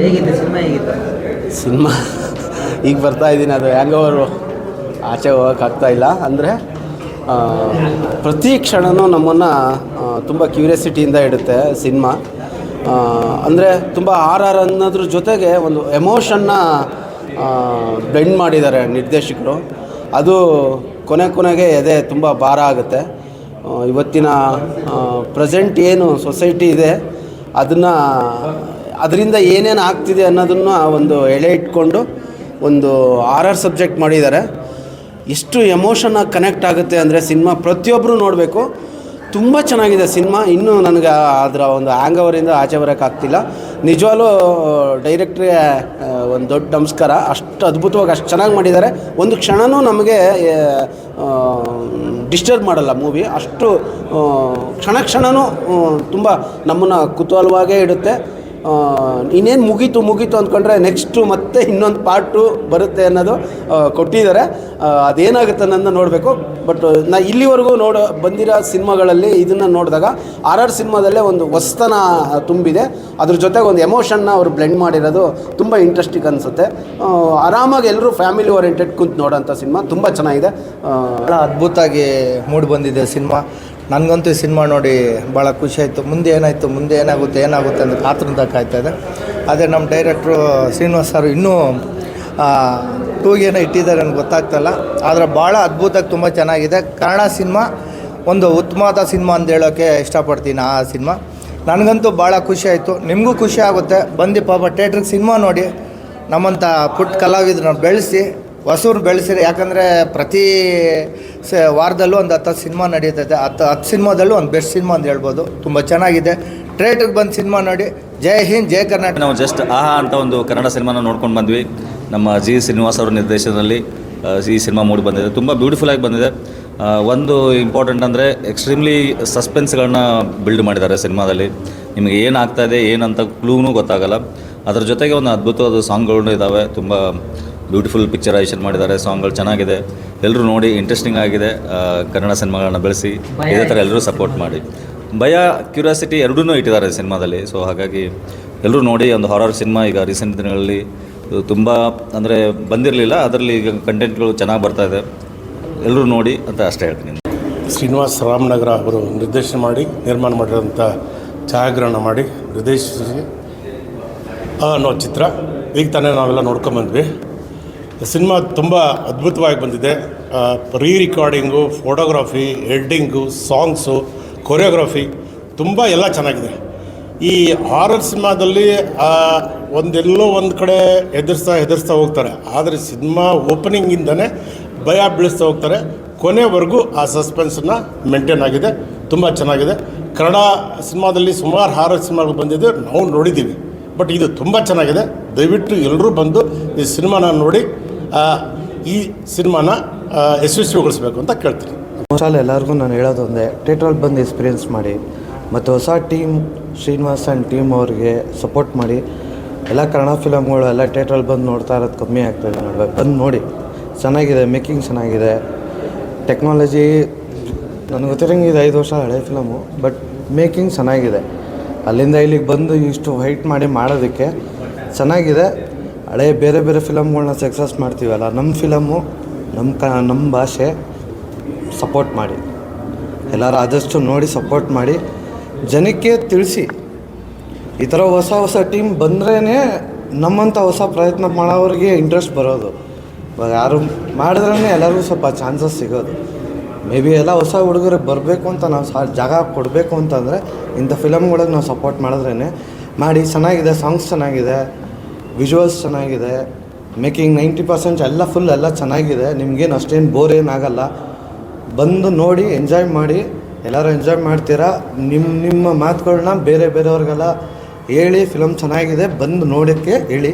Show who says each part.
Speaker 1: ಹೇಗಿತ್ತು ಸಿನಿಮಾ
Speaker 2: ಈಗ ಬರ್ತಾ ಇದ್ದೀನಿ ಅದು ಹ್ಯಾಂಗೋವರು ಆಚೆ ಹೋಗೋಕ್ಕಾಗ್ತಾ ಇಲ್ಲ. ಅಂದರೆ ಪ್ರತಿ ಕ್ಷಣವೂ ನಮ್ಮನ್ನು ತುಂಬ ಕ್ಯೂರಿಯಾಸಿಟಿಯಿಂದ ಇಡುತ್ತೆ ಸಿನಿಮಾ. ಅಂದರೆ ತುಂಬ ಆರ್ ಆರ್ ಅನ್ನೋದ್ರ ಜೊತೆಗೆ ಒಂದು ಎಮೋಷನ್ನ ಬ್ಲೆಂಡ್ ಮಾಡಿದ್ದಾರೆ ನಿರ್ದೇಶಕರು. ಅದು ಕೊನೆ ಕೊನೆಗೆ ಎದೆ ತುಂಬ ಭಾರ ಆಗುತ್ತೆ. ಇವತ್ತಿನ ಪ್ರೆಸೆಂಟ್ ಏನು ಸೊಸೈಟಿ ಇದೆ, ಅದನ್ನು ಅದರಿಂದ ಏನೇನು ಆಗ್ತಿದೆ ಅನ್ನೋದನ್ನು ಒಂದು ಎಳೆ ಇಟ್ಕೊಂಡು ಒಂದು ಆರ್ ಆರ್ ಸಬ್ಜೆಕ್ಟ್ ಮಾಡಿದ್ದಾರೆ. ಎಷ್ಟು ಎಮೋಷನಾಗಿ ಕನೆಕ್ಟ್ ಆಗುತ್ತೆ ಅಂದರೆ ಸಿನಿಮಾ ಪ್ರತಿಯೊಬ್ಬರು ನೋಡಬೇಕು. ತುಂಬ ಚೆನ್ನಾಗಿದೆ ಸಿನಿಮಾ. ಇನ್ನೂ ನನಗೆ ಅದರ ಒಂದು ಹ್ಯಾಂಗ್ ಓವರಿಂದ ಆಚೆ ಬರೋಕ್ಕಾಗ್ತಿಲ್ಲ ನಿಜವಾಗ್ಲೂ ಡೈರೆಕ್ಟ್ರಿಗೆ ಒಂದು ದೊಡ್ಡ ನಮಸ್ಕಾರ. ಅಷ್ಟು ಅದ್ಭುತವಾಗಿ ಅಷ್ಟು ಚೆನ್ನಾಗಿ ಮಾಡಿದ್ದಾರೆ. ಒಂದು ಕ್ಷಣವೂ ನಮಗೆ ಡಿಸ್ಟರ್ಬ್ ಮಾಡಲ್ಲ ಮೂವಿ ಅಷ್ಟು ಕ್ಷಣ ಕ್ಷಣವೂ ತುಂಬ ನಮ್ಮನ್ನು ಕುತೂಹಲವಾಗೇ ಇಡುತ್ತೆ. ಆ, ಇನ್ನೇನು ಮುಗೀತು ಮುಗೀತು ಅಂದ್ಕೊಂಡ್ರೆ ನೆಕ್ಸ್ಟು ಮತ್ತೆ ಇನ್ನೊಂದು ಪಾರ್ಟು ಬರುತ್ತೆ ಅನ್ನೋದು ಕೊಟ್ಟಿದ್ದಾರೆ. ಅದೇನಾಗುತ್ತೆ ಅನ್ನೋದನ್ನ ನೋಡಬೇಕು. ಬಟ್ ನಾ ಇಲ್ಲಿವರೆಗೂ ನೋಡೋ, ಬಂದಿರೋ ಸಿನಿಮಾಗಳಲ್ಲಿ ಇದನ್ನು ನೋಡಿದಾಗ ಆರ್ ಆರ್ ಸಿನಿಮಾದಲ್ಲೇ ಒಂದು ಹೊಸ್ತನ ತುಂಬಿದೆ. ಅದ್ರ ಜೊತೆಗೆ ಒಂದು ಎಮೋಷನ್ನ ಅವರು ಬ್ಲೆಂಡ್ ಮಾಡಿರೋದು ತುಂಬ ಇಂಟ್ರೆಸ್ಟಿಂಗ್ ಅನಿಸುತ್ತೆ. ಆರಾಮಾಗಿ ಎಲ್ಲರೂ ಫ್ಯಾಮಿಲಿ ಓರಿಯೆಂಟೆಡ್ ಕುಂತು ನೋಡೋಂಥ ಸಿನಿಮಾ, ತುಂಬ ಚೆನ್ನಾಗಿದೆ.
Speaker 3: ಭಾಳ ಅದ್ಭುತವಾಗಿ ಮೂಡ್ ಬಂದಿದೆ ಸಿನಿಮಾ. ನನಗಂತೂ ಈ ಸಿನಿಮಾ ನೋಡಿ ಭಾಳ ಖುಷಿ ಆಯಿತು. ಮುಂದೆ ಏನಾಯಿತು, ಮುಂದೆ ಏನಾಗುತ್ತೆ ಏನಾಗುತ್ತೆ ಅಂತ ಕಾತುರದಿಂದ ಕಾಯ್ತಾ ಇದೆ ಅದೇ ನಮ್ಮ ಡೈರೆಕ್ಟ್ರು ಶ್ರೀನಿವಾಸ್ ಸರ್ ಇನ್ನೂ ಟೂಗೇನೋ ಇಟ್ಟಿದ್ದಾರೆ ನನಗೆ ಗೊತ್ತಾಗ್ತಲ್ಲ ಆದರೆ ಭಾಳ ಅದ್ಭುತವಾಗಿ ತುಂಬ ಚೆನ್ನಾಗಿದೆ. ಕನ್ನಡ ಸಿನಿಮಾ, ಒಂದು ಉತ್ತಮವಾದ ಸಿನಿಮಾ ಅಂತ ಹೇಳೋಕ್ಕೆ ಇಷ್ಟಪಡ್ತೀನಿ ಆ ಸಿನಿಮಾ. ನನಗಂತೂ ಭಾಳ ಖುಷಿ ಆಯಿತು. ನಿಮಗೂ ಖುಷಿ ಆಗುತ್ತೆ. ಬಂದು ಪಾಪ ಥಿಯೇಟ್ರಿಗೆ ಸಿನಿಮಾ ನೋಡಿ. ನಮ್ಮಂಥ ಪುಟ್ಟ ಕಲಾವಿದ್ರನ್ನ ಬೆಳೆಸಿ ಹೊಸೂರು ಬೆಳೆಸಿರಿ ಯಾಕಂದರೆ ಪ್ರತಿ ಸ, ವಾರದಲ್ಲೂ ಒಂದು ಹತ್ತು ಸಿನಿಮಾ ನಡೀತೈತೆ. ಹತ್ತು ಹತ್ತು ಸಿನಿಮಾದಲ್ಲೂ ಒಂದು ಬೆಸ್ಟ್ ಸಿನಿಮಾ ಅಂತ ಹೇಳ್ಬೋದು. ತುಂಬ ಚೆನ್ನಾಗಿದೆ. ಥಿಯೇಟ್ರಿಗೆ ಬಂದು ಸಿನಿಮಾ ನೋಡಿ. ಜೈ ಹಿಂದ್, ಜೈ ಕರ್ನಾಟಕ.
Speaker 4: ನಾವು ಜಸ್ಟ್ ಆಹಾ ಅಂತ ಒಂದು ಕನ್ನಡ ಸಿನಿಮಾನ ನೋಡ್ಕೊಂಡು ಬಂದ್ವಿ. ನಮ್ಮ ಜಿ ಶ್ರೀನಿವಾಸ್ ಅವರ ನಿರ್ದೇಶನದಲ್ಲಿ ಈ ಸಿನಿಮಾ ಮೂಡಿ ಬಂದಿದೆ. ತುಂಬ ಬ್ಯೂಟಿಫುಲ್ಲಾಗಿ ಬಂದಿದೆ. ಒಂದು ಇಂಪಾರ್ಟೆಂಟ್ ಅಂದರೆ ಎಕ್ಸ್ಟ್ರೀಮ್ಲಿ ಸಸ್ಪೆನ್ಸ್ಗಳನ್ನ ಬಿಲ್ಡ್ ಮಾಡಿದ್ದಾರೆ ಸಿನಿಮಾದಲ್ಲಿ. ನಿಮಗೆ ಏನಾಗ್ತಾ ಇದೆ, ಏನಂತ ಕ್ಲೂನೂ ಗೊತ್ತಾಗಲ್ಲ. ಅದರ ಜೊತೆಗೆ ಒಂದು ಅದ್ಭುತವಾದ ಸಾಂಗ್ಗಳು ಇದ್ದಾವೆ ತುಂಬ ಬ್ಯೂಟಿಫುಲ್ ಪಿಕ್ಚರೈಸೇಷನ್ ಮಾಡಿದ್ದಾರೆ ಸಾಂಗ್ಗಳು ಚೆನ್ನಾಗಿದೆ. ಎಲ್ಲರೂ ನೋಡಿ ಇಂಟ್ರೆಸ್ಟಿಂಗ್ ಆಗಿದೆ. ಕನ್ನಡ ಸಿನಿಮಾಗಳನ್ನ ಬೆಳೆಸಿ ಇದೇ ಥರ ಎಲ್ಲರೂ ಸಪೋರ್ಟ್ ಮಾಡಿ. ಭಯ ಕ್ಯೂರಿಯಾಸಿಟಿ ಎರಡೂ ಇಟ್ಟಿದ್ದಾರೆ ಸಿನಿಮಾದಲ್ಲಿ. ಸೊ ಹಾಗಾಗಿ ಎಲ್ಲರೂ ನೋಡಿ ಒಂದು ಹಾರರ್ ಸಿನಿಮಾ ಈಗ ರೀಸೆಂಟ್ ದಿನಗಳಲ್ಲಿ ತುಂಬ ಅಂದರೆ ಬಂದಿರಲಿಲ್ಲ ಅದರಲ್ಲಿ ಈಗ ಕಂಟೆಂಟ್ಗಳು ಚೆನ್ನಾಗಿ ಬರ್ತಾ ಇದೆ. ಎಲ್ಲರೂ ನೋಡಿ ಅಂತ ಅಷ್ಟೇ ಹೇಳ್ತೀನಿ.
Speaker 5: ಶ್ರೀನಿವಾಸ್ ರಾಮನಗರ ಅವರು ನಿರ್ದೇಶನ ಮಾಡಿ ನಿರ್ಮಾಣ ಮಾಡಿರೋಂಥ ಛಾಯಾಗ್ರಹಣ ಮಾಡಿ ನಿರ್ದೇಶಿಸಿ ಅನ್ನೋ ಚಿತ್ರ. ಈಗ ತಾನೇ ನಾವೆಲ್ಲ ನೋಡ್ಕೊಂಬಂದ್ವಿ ಸಿನಿಮಾ ತುಂಬ ಅದ್ಭುತವಾಗಿ ಬಂದಿದೆ. Rerecording photography editing songs choreography ತುಂಬ ಎಲ್ಲ ಚೆನ್ನಾಗಿದೆ. ಈ ಹಾರರ್ ಸಿನಿಮಾದಲ್ಲಿ ಒಂದೆಲ್ಲೋ ಒಂದು ಕಡೆ ಎದುರಿಸ್ತಾ ಎದುರಿಸ್ತಾ ಹೋಗ್ತಾರೆ. ಆದರೆ ಸಿನಿಮಾ ಓಪನಿಂಗಿಂದನೇ ಭಯ ಬೀಳಿಸ್ತಾ ಹೋಗ್ತಾರೆ. ಕೊನೆವರೆಗೂ ಆ ಸಸ್ಪೆನ್ಸನ್ನು ಮೇಂಟೈನ್ ಆಗಿದೆ. ತುಂಬ ಚೆನ್ನಾಗಿದೆ. ಕನ್ನಡ ಸಿನಿಮಾದಲ್ಲಿ ಸುಮಾರು ಹಾರರ್ ಸಿನಿಮಾಗಳು ಬಂದಿದೆ. ನಾವು ನೋಡಿದ್ದೀವಿ. ಬಟ್ ಇದು ತುಂಬ ಚೆನ್ನಾಗಿದೆ. ದಯವಿಟ್ಟು ಎಲ್ಲರೂ ಬಂದು ಈ ಸಿನಿಮಾನ ನೋಡಿ ಈ ಸಿನಿಮಾನ ಯಶಸ್ವಿಗೊಳಿಸಬೇಕು ಅಂತ ಕೇಳ್ತೀನಿ.
Speaker 3: ಮೋಸ್ಟಾಲ್ ಎಲ್ಲರಿಗೂ ನಾನು ಹೇಳೋದು ಒಂದೇ ಥಿಯೇಟ್ರಲ್ಲಿ ಬಂದು ಎಕ್ಸ್ಪೀರಿಯೆನ್ಸ್ ಮಾಡಿ, ಮತ್ತು ಹೊಸ ಟೀಮ್ ಶ್ರೀನಿವಾಸ್ ಆ್ಯಂಡ್ ಟೀಮ್ ಅವ್ರಿಗೆ ಸಪೋರ್ಟ್ ಮಾಡಿ, ಎಲ್ಲ ಕನ್ನಡ ಫಿಲಮ್ಗಳು ಎಲ್ಲ ಥಿಯೇಟ್ರಲ್ಲಿ ಬಂದು ನೋಡ್ತಾ ಇರೋದು ಕಮ್ಮಿ ಆಗ್ತಾಯಿದೆ ನೋಡ್ಬೇಕು. ಬಂದು ನೋಡಿ, ಚೆನ್ನಾಗಿದೆ ಮೇಕಿಂಗ್ ಚೆನ್ನಾಗಿದೆ. ಟೆಕ್ನಾಲಜಿ ನನಗೆ ಗೊತ್ತಿರಂಗೆ ಇದು ಐದು ವರ್ಷ ಹಳೆ ಫಿಲಮು ಬಟ್ ಮೇಕಿಂಗ್ ಚೆನ್ನಾಗಿದೆ. ಅಲ್ಲಿಂದ ಇಲ್ಲಿಗೆ ಬಂದು ಇಷ್ಟು ವೈಟ್ ಮಾಡಿ ಮಾಡೋದಕ್ಕೆ ಚೆನ್ನಾಗಿದೆ. ಹಳೆ ಬೇರೆ ಬೇರೆ ಫಿಲಮ್ಗಳ್ನ ಸಕ್ಸಸ್ ಮಾಡ್ತೀವಲ್ಲ ನಮ್ಮ ಫಿಲಮ್ಮು ನಮ್ಮ ಕ ನಮ್ಮ ಭಾಷೆ ಸಪೋರ್ಟ್ ಮಾಡಿ. ಎಲ್ಲರೂ ಆದಷ್ಟು ನೋಡಿ ಸಪೋರ್ಟ್ ಮಾಡಿ, ಜನಕ್ಕೆ ತಿಳಿಸಿ. ಈ ಥರ ಹೊಸ ಹೊಸ ಟೀಮ್ ಬಂದ್ರೇ ನಮ್ಮಂಥ ಹೊಸ ಪ್ರಯತ್ನ ಮಾಡೋವ್ರಿಗೆ ಇಂಟ್ರೆಸ್ಟ್ ಬರೋದು. ಇವಾಗ ಯಾರು ಮಾಡಿದ್ರೇ ಎಲ್ಲರಿಗೂ ಸ್ವಲ್ಪ ಚಾನ್ಸಸ್ ಸಿಗೋದು. ಮೇ ಬಿ ಎಲ್ಲ ಹೊಸ ಹುಡುಗರು ಬರಬೇಕು ಅಂತ ನಾವು ಸಹ ಜಾಗ ಕೊಡಬೇಕು ಅಂತಂದರೆ ಇಂಥ ಫಿಲಮ್ಗಳಿಗೆ ನಾವು ಸಪೋರ್ಟ್ ಮಾಡಿದ್ರೇ ಮಾಡಿ, ಚೆನ್ನಾಗಿದೆ ಸಾಂಗ್ಸ್ ಚೆನ್ನಾಗಿದೆ ವಿಜುವಲ್ಸ್ ಚೆನ್ನಾಗಿದೆ. ಮೇಕಿಂಗ್ ನೈಂಟಿ ಪರ್ಸೆಂಟ್ ಎಲ್ಲ ಫುಲ್ ಎಲ್ಲ ಚೆನ್ನಾಗಿದೆ. ನಿಮ್ಗೇನು ಅಷ್ಟೇನು ಬೋರ್ ಏನಾಗಲ್ಲ ಬಂದು ನೋಡಿ ಎಂಜಾಯ್ ಮಾಡಿ, ಎಲ್ಲರೂ ಎಂಜಾಯ್ ಮಾಡ್ತೀರಾ? ನಿಮ್ಮ ನಿಮ್ಮ ಮಾತುಗಳನ್ನ ಬೇರೆ ಬೇರೆಯವ್ರಿಗೆಲ್ಲ ಹೇಳಿ ಫಿಲಮ್ ಚೆನ್ನಾಗಿದೆ, ಬಂದು ನೋಡೋಕ್ಕೆ ಹೇಳಿ.